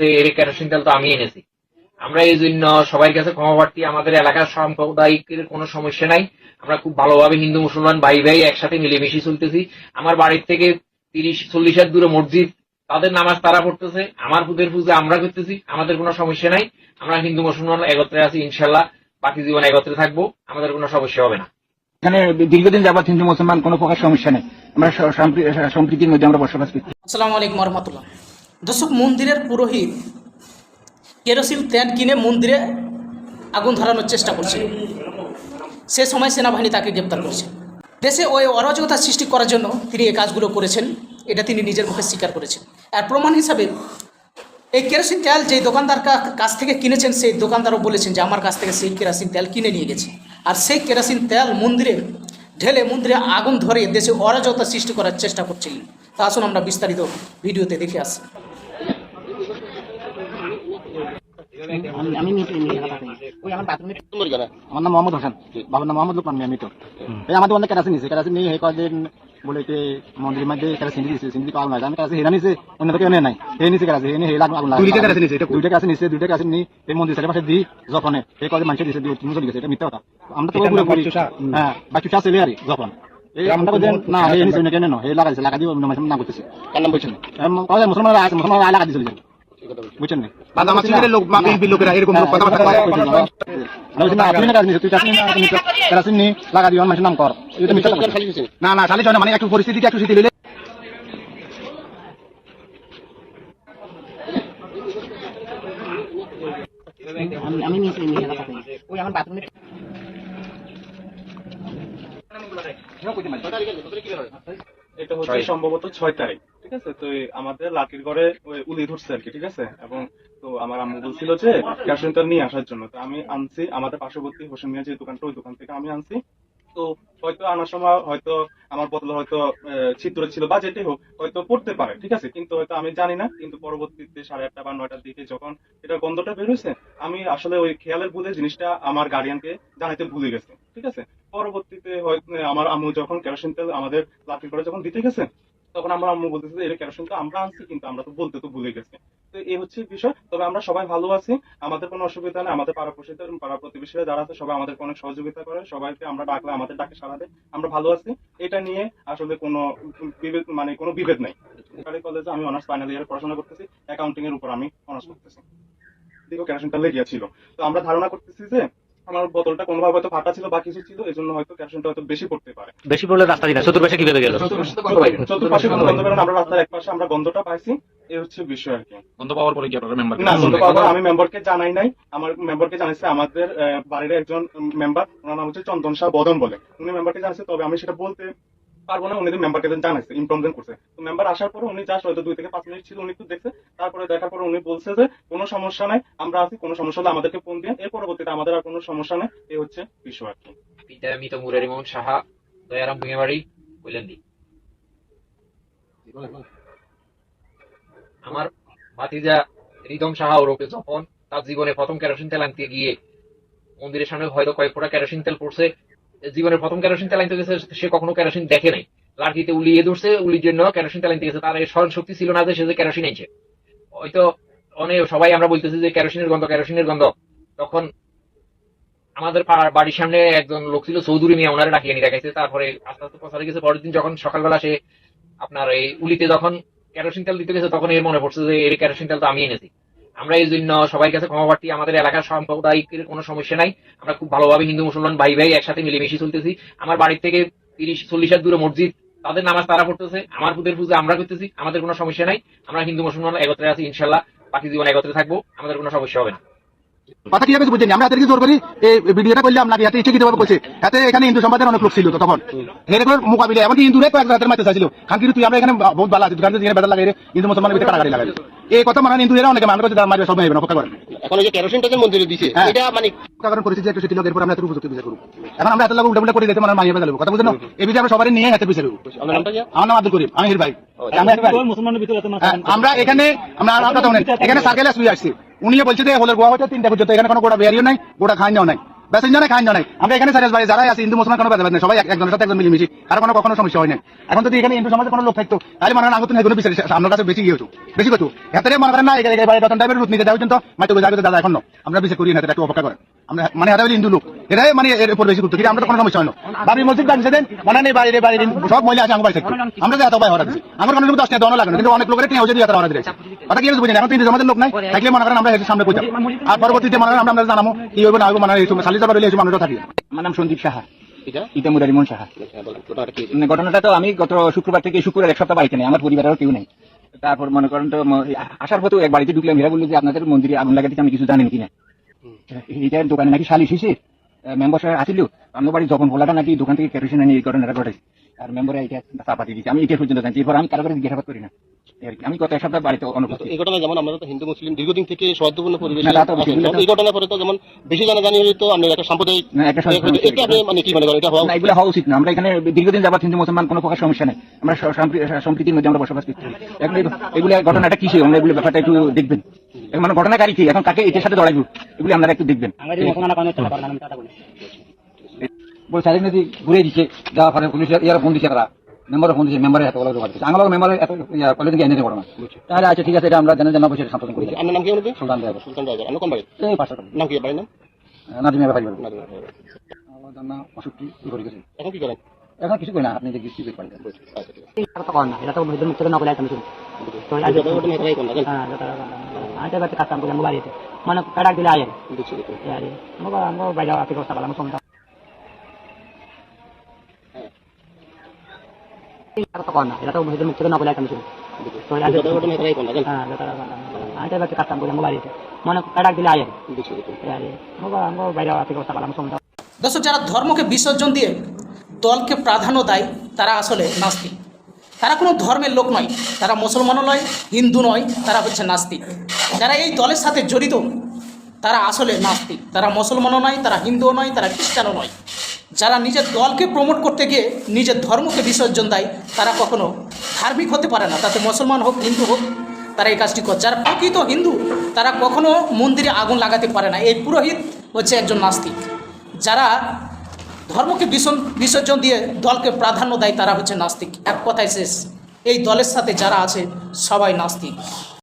এর কেরোসিন তেল তো আমি এনেছি। আমরা এই জন্য সবার কাছে ক্ষমা প্রার্থী আমাদের এলাকার সাম্প্রদায়িকের কোনো সমস্যা নাই। আমরা খুব ভালোভাবে হিন্দু মুসলমান ভাই ভাই একসাথে মিলেমিশে চলতেছি। আমার বাড়ির থেকে তিরিশ চল্লিশ হাত দূরে মসজিদ তাদের নামাজ তারা পড়তেছে। আমার পুজোর পুজো আমরা করতেছি আমাদের কোনো সমস্যা নাই। আমরা হিন্দু মুসলমান একত্রে আছি ইনশাল্লাহ বাকি জীবন একত্রে থাকব আমাদের কোনো সমস্যা হবে না। এখানে দীর্ঘদিন যাবৎ হিন্দু মুসলমান কোনো প্রকার সমস্যা নেই। আমরা সম্প্রীতির মধ্যে আমরা বসবাস করছি। আসসালামু আলাইকুম রহমতুল্লাহ। দর্শক মন্দিরের পুরোহিত কেরোসিন তেল কিনে মন্দিরে আগুন ধরানোর চেষ্টা করছিল। সে সময় সেনাবাহিনী তাকে গ্রেপ্তার করেছে। দেশে ওই অরাজকতা সৃষ্টি করার জন্য তিনি এই কাজগুলো করেছেন, এটা তিনি নিজের মুখে স্বীকার করেছেন। আর প্রমাণ হিসাবে, এই কেরোসিন তেল যেই দোকানদার কাছ থেকে কিনেছেন, সেই দোকানদারও বলেছেন যে, আমার কাছ থেকে সেই কেরোসিন তেল কিনে নিয়ে গেছে। আর সেই কেরোসিন তেল মন্দিরে ঢেলে মন্দিরে আগুন ধরে দেশে অরাজকতা সৃষ্টি করার চেষ্টা করছিলেন। তা আসুন আমরা বিস্তারিত ভিডিওতে দেখে আসি। আমি আমার নাম মোহাম্মদ হোসেন বাবার নাম মোহাম্মদ লোকমান মিয়া এই আমাদের অনেক কেরাসিন নিছে কেরাসিন নিয়ে এই কদিন বলে যে মন্দিরের মধ্যে কেরাসিন দিয়েছে সিন্দি পাওয়া নাই আমি কেরাসিন হেরা নিছে অন্য কেউ নাই হে নিছে কেরাসিন হে হেলা আগুন লাগে দুইটা কেরাসিন নিছে দুইটা কেরাসিন নিছে দুইটা কেরাসিন নি এই মন্দির সাথে পাশে দি যখন এই কদিন মানুষ দিছে তুমি চলে গেছে এটা মিথ্যা কথা আমরা তো পুরো পুরি হ্যাঁ বাচ্চা ছেলে আর এই না হে নিছে অন্য হে লাগাইছে লাগা দিয়ে অন্য মানুষ না করতেছে কার নাম বলছেন মুসলমান মুসলমান লাগা দিছিল বুঝছেন না? বাদা মাসিদের লোক মা বিএনপি লোকেরা এরকম লোক কথাবার্তা কয় না না সালিশ হয় না তুমি তারা শুননি লাগা দিও মানে একটু পরিস্থিতি একটু শিথিল হইলে এটা হচ্ছে সম্ভবত ছয় তারিখ। ঠিক আছে? তো আমাদের লাকির ঘরে ওই উলি ধরছে আর কি, ঠিক আছে? এবং তো আমার আম্মু বলছিল যে ক্যাশন তেল নিয়ে আসার জন্য। তো আমি আনছি, আমাদের পার্শ্ববর্তী হোসেন মিয়া যে দোকানটা ওই দোকান থেকে আমি আনছি। তো হয়তো আনার সময় হয়তো আমার বোতলে হয়তো ছিদ্র ছিল বা যেটাই হোক, হয়তো পড়তে পারে, ঠিক আছে? কিন্তু হয়তো আমি জানি না, কিন্তু পরবর্তীতে সাড়ে আটটা বা নয়টার দিকে যখন এটা গন্ধটা বের হয়েছে, আমি আসলে ওই খেয়ালের ভুলে জিনিসটা আমার গার্ডিয়ানকে জানাইতে ভুলে গেছে, ঠিক আছে? পরবর্তীতে হয়তো আমার আম্মু যখন কেরোসিন তেল আমাদের লাকির করে যখন দিতে গেছে তখন আমার আম্মু বলতেছে যে এটা কেরোসিন তো আমরা আনছি, কিন্তু আমরা তো বলতে তো ভুলে গেছি। তো এই হচ্ছে বিষয়। তবে আমরা সবাই ভালো আছি, আমাদের কোনো অসুবিধা নেই, আমাদের পাড়া প্রতিবেশীরা পাড়া প্রতিবেশীরা যারা আছে, সবাই আমাদের অনেক সহযোগিতা করে, সবাইকে আমরা ডাকলে আমাদের ডাকে সারা দেয়। আমরা ভালো আছি। এটা নিয়ে আসলে কোনো বিভেদ মানে কোনো বিভেদ নাই। সরকারি কলেজে আমি অনার্স ফাইনাল ইয়ারে পড়াশোনা করতেছি অ্যাকাউন্টিং এর উপর আমি অনার্স করতেছি। দিকেও কেরোসিনটা লেগে ছিল। তো আমরা ধারণা করতেছি যে আমার বোতলটা কোনোভাবে হয়তো ফাটা ছিল বা কিছু ছিল এই জন্য হয়তো কেরোসিনটা হয়তো বেশি পড়তে পারে। বেশি পড়লে রাস্তা দিনা চতুর্পাশে কীভাবে গেল? চতুর্পাশে কোনো গন্ধ বেরোনো আমরা রাস্তার এক পাশে আমরা গন্ধটা পাইছি এই হচ্ছে বিষয় আর কি। গন্ধ পাওয়ার পরে কি আপনারা মেম্বার না গন্ধ পাওয়ার আমি মেম্বারকে জানাই নাই। আমার মেম্বারকে জানাইছে আমাদের আহ, বাড়ির একজন মেম্বার ওনার নাম হচ্ছে চন্দন শাহ বদন বলে। উনি মেম্বারকে জানাইছে তবে আমি সেটা বলতে পারব না, উনি মেম্বারকে জানাইছে ইনফরমেশন করছে। তো মেম্বার আসার পরে উনি জাস্ট হয়তো দুই থেকে পাঁচ মিনিট ছিল, উনি একটু দেখছে। তারপরে দেখার পরে উনি বলছে যে, কোনো সমস্যা নাই, আমরা আছি, কোনো সমস্যা হলে আমাদেরকে ফোন দিয়ে এর পরবর্তীতে আমাদের আর কোনো সমস্যা নেই এই হচ্ছে বিষয় আর কি। পিতা মৃত মুরারি মোহন সাহা, দয়ারাম ভুঁইয়াবাড়ি, কৈলান্দি। আমার ভাতিজা রিদম সাহা ওরফে যখন তার জীবনে প্রথম কেরোসিন তেল আনতে গিয়ে মন্দিরের সামনে হয়তো কয়েক ফোঁটা কেরোসিন তেল পড়ছে জীবনের প্রথম কেরোসিন তেল আনতে গেছে, সে কখনো কেরোসিন দেখে নাই। লাঠিতে উলিয়ে ধরছে, উলির জন্য কেরোসিন তেল আনতে গেছে। তার স্মরণ শক্তি ছিল না যে সে যে কেরোসিন আনছে হয়তো অনেক সবাই আমরা বলতেছি যে কেরোসিনের গন্ধ কেরোসিনের গন্ধ। তখন আমাদের পাড়ার বাড়ির সামনে একজন লোক ছিল, চৌধুরী মিয়া, ওনারা ডাকিয়ে নিয়ে দেখাইছে। তারপরে আস্তে আস্তে প্রচারে গেছে। পরের দিন যখন সকালবেলা সে আপনার এই উলিতে যখন কেরোসিন তেল দিতে গেছে, তখন এর মনে পড়ছে যে এর কেরোসিন তেল তো আমি এনেছি। আমরা এই জন্য সবাই কাছে ক্ষমা প্রার্থী। আমাদের এলাকার সাম্প্রদায়িকের কোনো সমস্যা নাই। আমরা খুব ভালোভাবে হিন্দু, মুসলমান ভাই ভাই একসাথে মিলেমিশে চলতেছি। আমার বাড়ির থেকে তিরিশ চল্লিশ হাত দূরে মসজিদ, তাদের নামাজ তারা পড়তেছে। আমার পুজোর পুজো আমরা করতেছি। আমাদের কোনো সমস্যা নাই। আমরা হিন্দু, মুসলমান একত্রে আছি, ইনশাল্লাহ। বাকি জীবন একত্রে থাকব। আমাদের কোনো সমস্যা হবে না। কথা কি হবে বুঝছেন আমরা এদেরকে জোর করি এই ভিডিওটা করছে হাতে এখানে হিন্দু সম্প্রদায়ের অনেক লোক ছিল তো তখন। এরকম মোকাবিলা এমনকি হিন্দুরে কয়েক মাঝে চাইছিল। খান কিন্তু তুই আমরা এখানে বহুত ভালো আছি। থেকে বেদা লাগাই হিন্দু মুসলমানের ভিতরে কাটাকাটি লাগাই এই কথা মানে হিন্দু এরা অনেকে মানুষ করছে তারা মারবে সব মারবে না অপেক্ষা করেন। এখন এই যে কেরোসিনটা যে মন্দিরে দিছে হ্যাঁ। এটা মানে কারণ করেছি যে সেটি লোকের পর আমরা উপযুক্ত বিচার করব। এখন আমরা এত লোক উল্টা উল্টা করে দিতে মানে মাইয়া বেদা কথা বুঝলেন এই বিষয়ে আমরা সবাই নিয়ে হাতে বিচার করব আপনার আমার নাম আব্দুল করিম আমি হির ভাই আমরা হ্যাঁ, আমরা এখানে আমরা এখানে সার্কেলে শুয়ে আসছি। উনিও বলছে যে হলের গোয়া হচ্ছে, তিনটা পর্যন্ত এখানে কোনো গোটা বেরিয়ে নাই, গোটা নেওয়া নাই। প্যাসেঞ্জার নাই খান নাই। আমরা এখানে সারিয়াস বাড়ি, যারাই আছে, হিন্দু, মুসলমান, কোনো ব্যাপার নেই, সবাই এক- একজনের সাথে একজন মিলিমিশি। আর কোনো কখনো সমস্যা হয় না এখন যদি এখানে হিন্দু সমাজে কোনো লোক থাকতো, তাহলে মনে আগত আগুন এগুলো বিচারি আপনার কাছে বেশি গিয়েছো বেশি কত হাতে মনে করেন না এখানে রতন টাইপের রুট নিতে যাওয়ার জন্য মাইতে যাবে দাদা এখন। আমরা বিচার করি না একটু অপেক্ষা করেন। আমরা মানে হাতে হিন্দু লোক। এটাই মানে এর উপর বেশি করতো কিন্তু আমরা কোনো সমস্যা হয় না। বাবরি মসজিদ বানিয়েছে দেন মানে নেই বাড়ির বাড়ির সব মহিলা আছে আমার বাড়ি থাকতো আমরা যে এত ভাই হরা দিচ্ছি আমার কোনো দশ টাকা দোনো লাগে কিন্তু অনেক লোকের টিয়া হচ্ছে দিয়ে হরা দিয়েছে। ওটা কি বুঝেন এখন তিন সমাজের লোক নাই। থাকলে মনে করেন আমরা এর সামনে পৌঁছাম আর পরবর্তীতে মনে করেন আমরা আমরা জানাব কি হবে না হবে মানে এই সালি যাবার হলে এই মানুষরা থাকি। আমার নাম সন্দীপ সাহা। মুরারিমন সাহা। ঘটনাটা? মানে ঘটনাটা তো আমি গত শুক্রবার থেকে শুক্রবার এক সপ্তাহ বাড়িতে নেই। আমার পরিবারেরও কেউ নেই। তারপর মনে করেন তো আসার পথে এক বাড়িতে ঢুকলাম। এরা বলল যে আপনাদের মন্দিরে আগুন লাগাতে আমি কিছু জানেন কিনা এইটার দোকানে নাকি সালিশ হয়েছে মেম্বার সাহেব আসিল বাড়ি যখন নাকি দোকান থেকে কেরোসিন আনি এই ঘটনাটা ঘটেছে আর মেম্বারে এটা চাপাতি দিয়েছে। আমি এটা পর্যন্ত এরপর আমি কারও করে জিজ্ঞাসাবাদ করি না। আমি গত এক সপ্তাহ বাড়িতে এই ঘটনা যেমন আমরা তো হিন্দু মুসলিম দীর্ঘদিন থেকে সৌহার্দ্যপূর্ণ পরিবেশে। এই ঘটনার পরে তো যেমন বেশি জানা জানি তো আমরা একটা সাম্প্রদায়িক একটা এটা আপনি মানে কি মনে করেন? এটা হওয়া এগুলো হওয়া উচিত না। আমরা এখানে দীর্ঘদিন যাবত হিন্দু মুসলমান কোনো প্রকার সমস্যা নেই। আমরা সম্প্রীতির মধ্যে আমরা বসবাস করছি। এখন এগুলো- এগুলো ঘটনাটা কিসে আমরা এগুলো ব্যাপারটা একটু দেখবেন। এখন মানে ঘটনাকারী কি? এখন কাকে এটার সাথে জড়াইব এগুলো আপনারা একটু দেখবেন। বলছে স্যারের নদী ঘুরে দিচ্ছে যাওয়ার পরে পুলিশ ইয়ারা ফোন দিচ্ছে তারা। মেম্বারে ফোন দিচ্ছে মেম্বারের হাতে ওলা করছে আমার মেম্বারের এত কলেজ থেকে এনে ঘটনা তাহলে আচ্ছা ঠিক আছে এটা আমরা জানা জানা বসে সম্পাদন করি আপনার নাম কি বলবে সুলতান দেব সুলতান রাজা আপনি কোন বাড়ি? এই পাঁচশো নাম কি বাড়ির নাম? নাজিমে ব্যাপারি বলব না, না, না, না। আমার জানা অসুখটি কি করে গেছে? এখন কি করেন? এখন কিছু করি না আপনি দেখি কি আচ্ছা এটা তো কর না এটা তো তো হ্যাঁ এটা মুখ থেকে নকল আইটেম আইটা কাজ করি মানে কাটাক দিলে আয়ের বাইরে দর্শক যারা ধর্মকে বিসর্জন দিয়ে দলকে প্রাধান্য দেয় তারা আসলে নাস্তিক। তারা কোনো ধর্মের লোক নয়, তারা মুসলমানও নয়, হিন্দু নয়, তারা হচ্ছে নাস্তিক। যারা এই দলের সাথে জড়িত, তারা আসলে নাস্তিক। তারা মুসলমানও নয়, তারা হিন্দুও নয়, তারা খ্রিস্টানও নয়। যারা নিজের দলকে প্রমোট করতে গিয়ে নিজের ধর্মকে বিসর্জন দেয়, তারা কখনো ধার্মিক হতে পারে না। তাতে মুসলমান হোক, হিন্দু হোক, তারা এই কাজটি করে যারা প্রকৃত হিন্দু, তারা কখনো মন্দিরে আগুন লাগাতে পারে না। এই পুরোহিত হচ্ছে একজন নাস্তিক। যারা ধর্মকে বিসর্জন দিয়ে দলকে প্রাধান্য দেয় তারা হচ্ছে নাস্তিক। এক কথায় শেষ। এই দলের সাথে যারা আছে সবাই নাস্তিক।